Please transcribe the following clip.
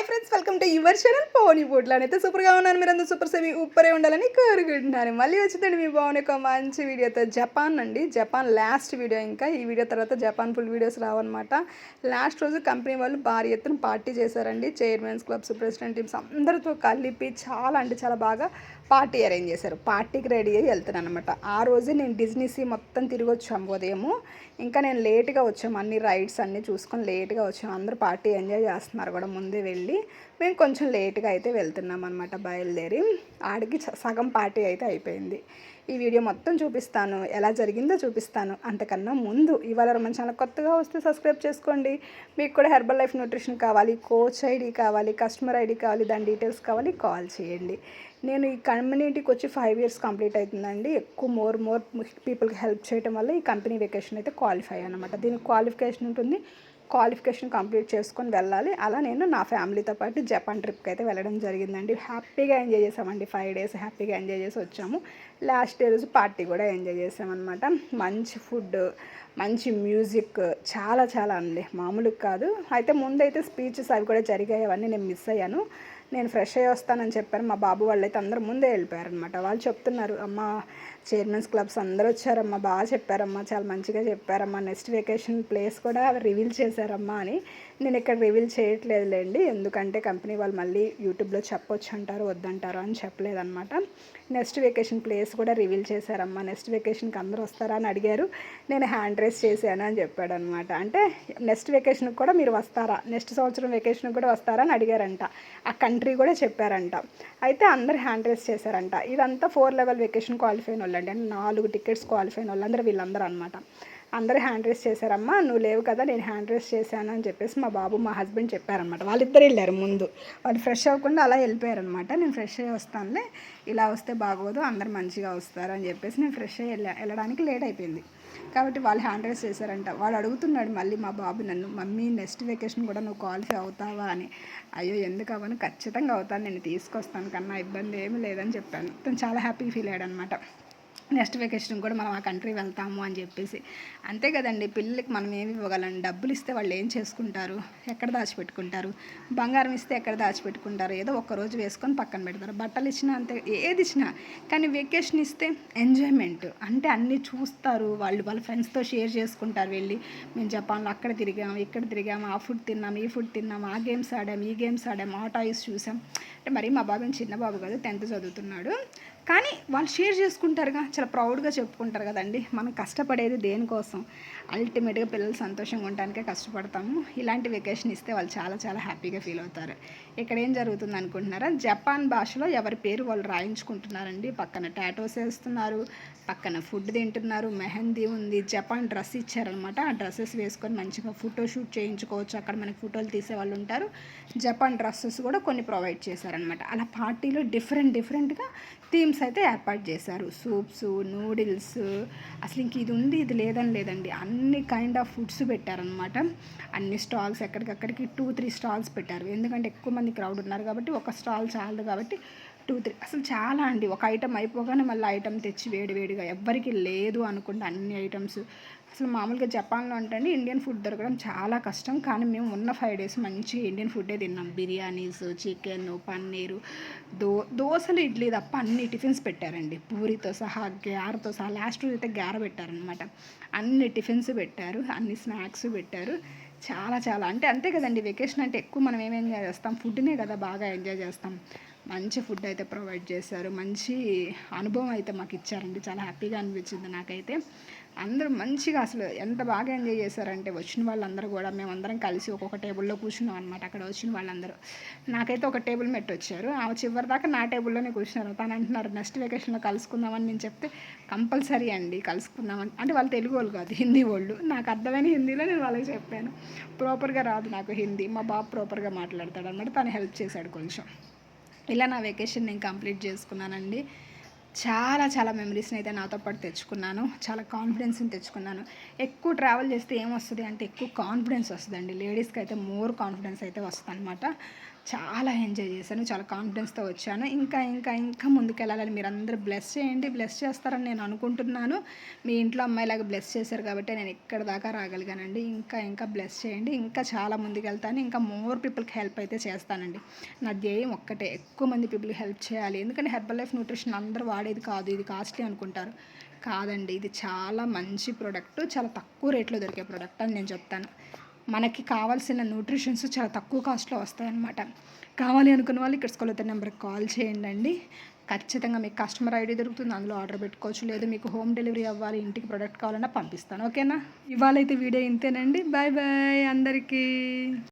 Hi friends welcome to your channel పోనీ బోట్లో అయితే సూపర్గా ఉన్నాను మీరు అందరూ సూపర్ సేవి ఉప్పరే ఉండాలని కోరుకుంటున్నాను. మళ్ళీ వచ్చిందండి మీ బాగున్న ఒక మంచి వీడియోతో. జపాన్ అండి జపాన్ లాస్ట్ వీడియో ఇంకా. ఈ వీడియో తర్వాత జపాన్ ఫుల్ వీడియోస్ రావన్నమాట. లాస్ట్ రోజు కంపెనీ వాళ్ళు భారీ ఎత్తున పార్టీ చేశారండి. చైర్మన్స్ క్లబ్స్ ప్రెసిడెంట్ టీమ్స్ అందరితో కలిపి చాలా అంటే చాలా బాగా పార్టీ అరేంజ్ చేశారు. పార్టీకి రెడీ అయ్యి వెళ్తున్నాను అనమాట ఆ రోజే నేను డిజ్నీసీ మొత్తం తిరిగి వచ్చాము ఉదయము. ఇంకా నేను లేట్గా వచ్చాము అన్ని రైడ్స్ అన్నీ చూసుకొని లేట్గా వచ్చాము అందరూ పార్టీ ఎంజాయ్ చేస్తున్నారు కూడా ముందే వెళ్ళి. మేము కొంచెం లేట్గా అయితే వెళ్తున్నాం అనమాట బయలుదేరి. ఆడికి సగం పార్టీ అయితే అయిపోయింది. ఈ వీడియో మొత్తం చూపిస్తాను. ఎలా జరిగిందో చూపిస్తాను. అంతకన్నా ముందు ఇవాళ మన ఛానల్ కొత్తగా వస్తే సబ్స్క్రైబ్ చేసుకోండి. మీకు కూడా హెర్బల్ లైఫ్ న్యూట్రిషన్ కావాలి కోచ్ ఐడి కావాలి కస్టమర్ ఐడి కావాలి దాని డీటెయిల్స్ కావాలి కాల్ చేయండి. నేను ఈ కమ్యూనిటీకి వచ్చి ఫైవ్ ఇయర్స్ కంప్లీట్ అవుతుందండి. ఎక్కువ మోర్ మోర్ పీపుల్కి హెల్ప్ చేయడం వల్ల ఈ కంపెనీ వెకేషన్ అయితే క్వాలిఫై అనమాట దీనికి క్వాలిఫికేషన్ ఉంటుంది. క్వాలిఫికేషన్ కంప్లీట్ చేసుకొని వెళ్ళాలి. అలా నేను నా ఫ్యామిలీతో పాటు జపాన్ ట్రిప్కి అయితే వెళ్ళడం జరిగిందండి. హ్యాపీగా ఎంజాయ్ చేసామండి. ఫైవ్ డేస్ హ్యాపీగా ఎంజాయ్ చేసి వచ్చాము. లాస్ట్ డే రోజు పార్టీ కూడా ఎంజాయ్ చేసామన్నమాట మంచి ఫుడ్ మంచి మ్యూజిక్ చాలా చాలా అండి. మామూలుగా కాదు. అయితే ముందైతే స్పీచెస్ అవి కూడా జరిగాయి. అవన్నీ నేను మిస్ అయ్యాను. నేను ఫ్రెష్ అయ్యి వస్తానని చెప్పారు. మా బాబు వాళ్ళైతే అందరు అందరూ ముందే వెళ్ళిపోయారనమాట వాళ్ళు చెప్తున్నారు అమ్మ చైర్మన్స్ క్లబ్స్ అందరూ వచ్చారమ్మా బాగా చెప్పారమ్మా చాలా మంచిగా చెప్పారమ్మా. నెక్స్ట్ వెకేషన్ ప్లేస్ కూడా రివీల్ చేశారమ్మా అని నేను ఇక్కడ రివీల్ చేయట్లేదులేండి. ఎందుకంటే కంపెనీ వాళ్ళు మళ్ళీ యూట్యూబ్లో చెప్పొచ్చు అంటారు వద్దంటారు అని చెప్పలేదన్నమాట. నెక్స్ట్ వెకేషన్ ప్లేస్ కూడా రివీల్ చేశారమ్మా. నెక్స్ట్ వెకేషన్కి అందరూ వస్తారా అని అడిగారు. నేను హ్యాండ్ రైస్ చేశాను అని చెప్పాడు అనమాట అంటే నెక్స్ట్ వెకేషన్కి కూడా మీరు వస్తారా? నెక్స్ట్ సంవత్సరం వెకేషన్కి కూడా వస్తారా అని అడిగారంట. ఆ కంట్రీ కూడా చెప్పారంట. అయితే అందరు హ్యాండ్ రేస్ చేశారంట. ఇదంతా ఫోర్ లెవెల్ వెకేషన్ క్వాలిఫైన్ వాళ్ళండి. అంటే నాలుగు టికెట్స్ క్వాలిఫై అయిన వాళ్ళందరూ వీళ్ళందరూ అనమాట అందరూ హ్యాండ్ రేస్ చేశారమ్మా నువ్వు లేవు కదా నేను హ్యాండ్ రేస్ చేశాను అని చెప్పేసి మా బాబు మా హస్బెండ్ చెప్పారనమాట వాళ్ళిద్దరు వెళ్ళారు ముందు. వాళ్ళు ఫ్రెష్ అవ్వకుండా అలా వెళ్ళిపోయారనమాట నేను ఫ్రెష్ అయ్యి వస్తానులే ఇలా వస్తే బాగోదు అందరు మంచిగా వస్తారు అని చెప్పేసి నేను ఫ్రెష్ అయ్యి వెళ్ళా. వెళ్ళడానికి లేట్ అయిపోయింది. కాబట్టి వాళ్ళు హ్యాండ్ రేస్ చేశారంట. వాడు అడుగుతున్నాడు మళ్ళీ మా బాబు నన్ను మమ్మీ నెక్స్ట్ వెకేషన్ కూడా నువ్వు క్వాలిఫై అవుతావా? అని. అయ్యో ఎందుకు అవ్వను? ఖచ్చితంగా అవుతాను నేను తీసుకొస్తాను కన్నా ఇబ్బంది ఏమీ లేదని చెప్పాను. తను చాలా హ్యాపీ ఫీల్ అయ్యాడనమాట నెక్స్ట్ వెకేషన్ కూడా మనం ఆ కంట్రీ వెళ్తాము అని చెప్పేసి. అంతే కదండి పిల్లలకి మనం ఏమి ఇవ్వగలం? డబ్బులు ఇస్తే వాళ్ళు ఏం చేసుకుంటారు? ఎక్కడ దాచిపెట్టుకుంటారు? బంగారం ఇస్తే ఎక్కడ దాచిపెట్టుకుంటారు? ఏదో ఒక్క రోజు వేసుకొని పక్కన పెడతారు. బట్టలు ఇచ్చినా అంతే ఏది ఇచ్చినా. కానీ వెకేషన్ ఇస్తే ఎంజాయ్మెంట్. అంటే అన్నీ చూస్తారు. వాళ్ళు వాళ్ళ ఫ్రెండ్స్తో షేర్ చేసుకుంటారు వెళ్ళి. మేము జపాన్లో అక్కడ తిరిగాము ఇక్కడ తిరిగాము ఆ ఫుడ్ తిన్నాం ఈ ఫుడ్ తిన్నాం ఆ గేమ్స్ ఆడాం ఈ గేమ్స్ ఆడాం ఆ టాయ్స్ చూసాం. అంటే మరి మా బాబు చిన్న బాబు కాదు టెన్త్ చదువుతున్నాడు. కానీ వాళ్ళు షేర్ చేసుకుంటారుగా చాలా ప్రౌడ్గా చెప్పుకుంటారు కదండి. మనం కష్టపడేది దేనికోసం? అల్టిమేట్గా పిల్లలు సంతోషంగా ఉండడానికే కష్టపడతాము. ఇలాంటి వెకేషన్ ఇస్తే వాళ్ళు చాలా చాలా హ్యాపీగా ఫీల్ అవుతారు. ఇక్కడ ఏం జరుగుతుంది అనుకుంటున్నారా? జపాన్ భాషలో ఎవరి పేరు వాళ్ళు రాయించుకుంటున్నారండి? పక్కన టాటోస్ వేస్తున్నారు పక్కన ఫుడ్ తింటున్నారు మెహందీ ఉంది జపాన్ డ్రెస్ ఇచ్చారనమాట ఆ డ్రెస్సెస్ వేసుకొని మంచిగా ఫోటో షూట్ చేయించుకోవచ్చు. అక్కడ మనకి ఫోటోలు తీసే వాళ్ళు ఉంటారు. జపాన్ డ్రెస్సెస్ కూడా కొన్ని ప్రొవైడ్ చేశారనమాట అలా పార్టీలో డిఫరెంట్ డిఫరెంట్గా థీమ్ థీమ్స్ అయితే ఏర్పాటు చేశారు. సూప్స్ నూడిల్స్ అసలు ఇంక ఇది ఉంది ఇది లేదని లేదండి. అన్ని కైండ్ ఆఫ్ ఫుడ్స్ పెట్టారనమాట అన్ని స్టాల్స్ ఎక్కడికక్కడికి టూ త్రీ స్టాల్స్ పెట్టారు. ఎందుకంటే ఎక్కువ మంది క్రౌడ్ ఉన్నారు కాబట్టి ఒక స్టాల్ చాలదు కాబట్టి టూ త్రీ. అసలు చాలా అండి. ఒక ఐటమ్ అయిపోగానే మళ్ళీ ఐటమ్ తెచ్చి వేడి వేడిగా ఎవ్వరికి లేదు అనుకుంటే అన్ని ఐటమ్స్. అసలు మామూలుగా జపాన్లో అంటే ఇండియన్ ఫుడ్ దొరకడం చాలా కష్టం. కానీ మేము ఉన్న ఫైవ్ డేస్ మంచిగా ఇండియన్ ఫుడ్డే తిన్నాం. బిర్యానీస్ చికెన్ పన్నీరు దో దోశలు ఇడ్లీ తప్ప అన్ని టిఫిన్స్ పెట్టారండి. పూరితో సహా గ్యారతో సహా. లాస్ట్ రోజు అయితే గ్యార పెట్టారనమాట అన్ని టిఫిన్స్ పెట్టారు. అన్ని స్నాక్స్ పెట్టారు. చాలా చాలా. అంటే అంతే కదండి. వెకేషన్ అంటే ఎక్కువ మనం ఏం ఎంజాయ్ చేస్తాం? ఫుడ్నే కదా బాగా ఎంజాయ్ చేస్తాం. మంచి ఫుడ్ అయితే ప్రొవైడ్ చేశారు. మంచి అనుభవం అయితే మాకు ఇచ్చారండి. చాలా హ్యాపీగా అనిపించింది నాకైతే. అందరూ మంచిగా అసలు ఎంత బాగా ఎంజాయ్ చేశారంటే వచ్చిన వాళ్ళందరూ కూడా మేమందరం కలిసి ఒక్కొక్క టేబుల్లో కూర్చున్నాం అనమాట అక్కడ వచ్చిన వాళ్ళందరూ. నాకైతే ఒక టేబుల్ మెట్టు వచ్చారు. ఆ చివరి దాకా నా టేబుల్లోనే కూర్చున్నారు. తను అంటున్నారు నెక్స్ట్ వెకేషన్లో కలుసుకుందామని నేను చెప్తే కంపల్సరీ అండి కలుసుకుందామని. అంటే వాళ్ళు తెలుగు వాళ్ళు కాదు హిందీ వాళ్ళు. నాకు అర్థమైన హిందీలో నేను వాళ్ళకి చెప్పాను. ప్రాపర్గా రాదు నాకు హిందీ. మా బాబు ప్రాపర్గా మాట్లాడతాడు అనమాట తను హెల్ప్ చేశాడు కొంచెం. ఇలా నా వెకేషన్ నేను కంప్లీట్ చేసుకున్నానండి. చాలా చాలా మెమరీస్ని అయితే నాతో పాటు తెచ్చుకున్నాను. చాలా కాన్ఫిడెన్స్ని తెచ్చుకున్నాను. ఎక్కువ ట్రావెల్ చేస్తే ఏమొస్తుంది అంటే ఎక్కువ కాన్ఫిడెన్స్ వస్తుందండి. లేడీస్కి అయితే మోర్ కాన్ఫిడెన్స్ అయితే వస్తుంది అనమాట చాలా ఎంజాయ్ చేశాను చాలా కాన్ఫిడెన్స్తో వచ్చాను. ఇంకా ఇంకా ఇంకా ముందుకెళ్ళాలని మీరు అందరూ బ్లెస్ చేయండి బ్లెస్ చేస్తారని నేను అనుకుంటున్నాను. మీ ఇంట్లో అమ్మాయిలాగా బ్లెస్ చేశారు కాబట్టి నేను ఇక్కడ దాకా రాగలిగానండి. ఇంకా ఇంకా బ్లెస్ చేయండి. ఇంకా చాలా ముందుకెళ్తాను. ఇంకా మోర్ పీపుల్కి హెల్ప్ అయితే చేస్తానండి. నా ధ్యేయం ఒక్కటే ఎక్కువ మంది పీపుల్కి హెల్ప్ చేయాలి. ఎందుకంటే హెర్బల్ లైఫ్ న్యూట్రిషన్ అందరూ వాడేది కాదు ఇది కాస్ట్లీ అనుకుంటారు. కాదండి ఇది చాలా మంచి ప్రోడక్ట్ చాలా తక్కువ రేట్లో దొరికే ప్రోడక్ట్ అని నేను చెప్తాను. మనకి కావాల్సిన న్యూట్రిషన్స్ చాలా తక్కువ కాస్ట్లో వస్తాయన్నమాట. కావాలి అనుకున్న వాళ్ళు ఇక్కడ స్కూల్ నెంబర్కి కాల్ చేయండి అండి ఖచ్చితంగా మీకు కస్టమర్ ఐడి దొరుకుతుంది అందులో ఆర్డర్ పెట్టుకోవచ్చు. లేదు మీకు హోమ్ డెలివరీ అవ్వాలి ఇంటికి ప్రోడక్ట్ కావాలన్నా పంపిస్తాను. ఓకేనా? ఇవాళ అయితే వీడియో ఇంతేనండి. బాయ్ బాయ్ అందరికీ.